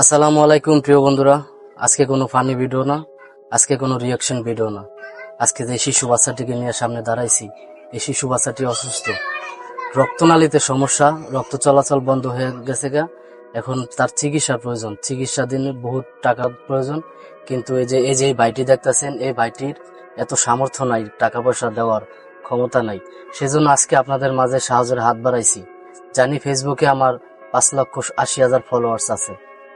আসসালামু আলাইকুম, প্রিয় বন্ধুরা। আজকে কোনো ফানি ভিডিও না, আজকে কোনো রিয়াকশন ভিডিও না। আজকে যে শিশু বাচ্চাটিকে নিয়ে সামনে দাঁড়াইছি, এই শিশু বাচ্চাটি অসুস্থ। রক্তনালীতে সমস্যা, রক্ত চলাচল বন্ধ হয়ে গেছে গা। এখন তার চিকিৎসার প্রয়োজন। চিকিৎসা দিনে বহুত টাকার প্রয়োজন। কিন্তু এই যে এই যে ভাইটি দেখতেছেন, এই ভাইটির এত সামর্থ্য নাই টাকা পয়সা দেওয়ার ক্ষমতা নাই। সেজন্য আজকে আপনাদের মাঝে সাহায্যের হাত বাড়াইছি। জানি ফেসবুকে আমার পাঁচ লক্ষ আশি হাজার ফলোয়ার্স আছে।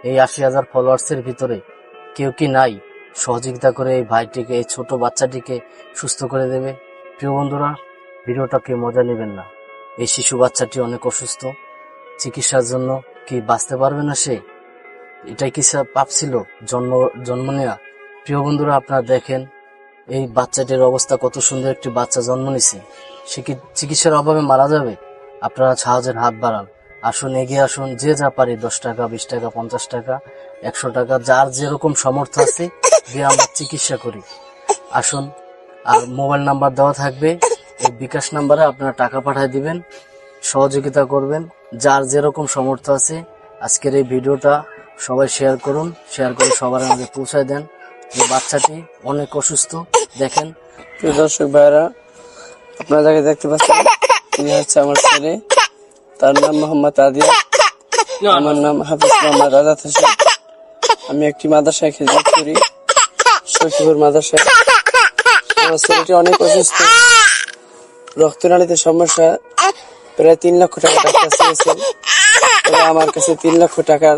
এই আশি হাজার ফলোয়ার্স এর ভিতরে কেউ কি নাই? সহযোগিতা করে এই ভাইটিকে, এই ছোট বাচ্চাটিকে সুস্থ করে দেবে। প্রিয় বন্ধুরা ভিডিওটাকে মজা নেবেন না। এই শিশু বাচ্চাটি অনেক অসুস্থ। চিকিৎসার জন্য কি বাঁচতে পারবে না সে? এটাই কি পাপ ছিল? জন্ম জন্ম নেওয়া প্রিয় বন্ধুরা, আপনারা দেখেন, এই বাচ্চাটির অবস্থা কত সুন্দর একটি বাচ্চা জন্ম নিছে। সে কি চিকিৎসার অভাবে মারা যাবে? আপনারা সাহায্যের হাত বাড়ান। আসুন, এগিয়ে আসুন, যে যা পারি, দশ টাকা, বিশ টাকা, পঞ্চাশ টাকা, একশো টাকা, যার যেরকম সামর্থ্য আছে, দিয়ে আমরা চিকিৎসা করি। আসুন, আর মোবাইল নাম্বার দেওয়া থাকবে। এই বিকাশ নাম্বারে আপনারা টাকা পাঠিয়ে দিবেন, সহযোগিতা করবেন, যার যেরকম সামর্থ্য আছে। আজকের এই ভিডিওটা সবাই শেয়ার করুন, শেয়ার করে সবার আমাদের পৌঁছায় দেন। এই বাচ্চাটি অনেক অসুস্থ, দেখেন। দর্শক ভাইরা আপনারা যাকে দেখতে পাচ্ছেন, তিনি হচ্ছে আমার ছেলে। তার নাম মোহাম্মদ আদিয়া। আমার নাম হাফিজ মোহাম্মদ আজাদ হোসেন। আমি একটি মাদ্রাসায় খেজুর করি। শৈশবের মাদ্রাসায়। আমার ছেলেটি অনেক অসুস্থ। রক্তনালীতে সমস্যা। প্রায় তিন লক্ষ টাকা ডাক্তার চেয়েছেন আমার কাছে তিন লক্ষ টাকা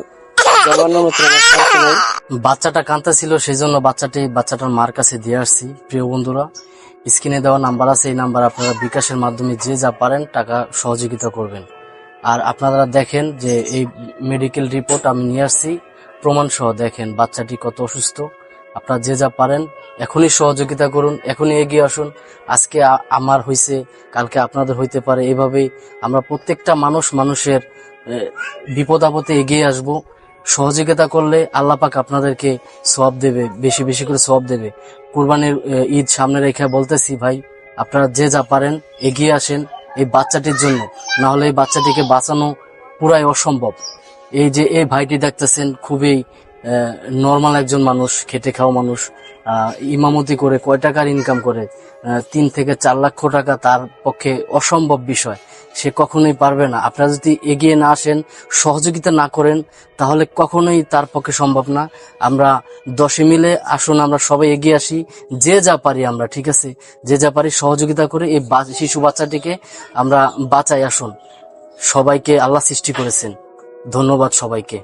জমানোর মতো বাচ্চাটা কাঁদতেছিল সেই জন্য বাচ্চাটি বাচ্চাটার মার কাছে দিয়ে আসছি। প্রিয় বন্ধুরা, স্ক্রিনে দেওয়া নাম্বার আছে। এই নাম্বার আপনারা বিকাশের মাধ্যমে যে যা পারেন টাকা সহযোগিতা করবেন। আর আপনারা দেখেন যে এই মেডিকেল রিপোর্ট আমি নিয়ে আসছি। প্রমাণ সহ দেখেন বাচ্চাটি কত অসুস্থ। আপনারা যে যা পারেন, এখনই সহযোগিতা করুন, এখনই এগিয়ে আসুন। আজকে আমার হইছে, কালকে আপনাদের হইতে পারে। এভাবেই আমরা প্রত্যেকটা মানুষ মানুষের বিপদ আপদে এগিয়ে আসব। সহযোগিতা করলে আল্লাহ পাক আপনাদেরকে সব দেবে, বেশি বেশি করে সব দেবে। কুরবানির ঈদ সামনে রেখে বলতেছি ভাই, আপনারা যে যা পারেন, এগিয়ে আসেন। এই বাচ্চাটির জন্য। না হলে এই বাচ্চাটিকে বাঁচানো পুরাই অসম্ভব। এই যে এই ভাইটি দেখতেছেন, খুবই নর্মাল একজন মানুষ, খেটে খাওয়া মানুষ ইমামতি করে কয় টাকার ইনকাম করে তিন থেকে চার লক্ষ টাকা তার পক্ষে অসম্ভব বিষয়। সে কখনোই পারবে না। আপনারা যদি এগিয়ে না আসেন, সহযোগিতা না করেন, তাহলে কখনোই তার পক্ষে সম্ভব না। আমরা দশে মিলে আসুন, আমরা সবাই এগিয়ে আসি। যে যা পারি আমরা, ঠিক আছে? যে যা পারি সহযোগিতা করে এই শিশু বাচ্চাটিকে আমরা বাঁচাই আসুন। সবাইকে আল্লাহ সৃষ্টি করেছেন। ধন্যবাদ সবাইকে।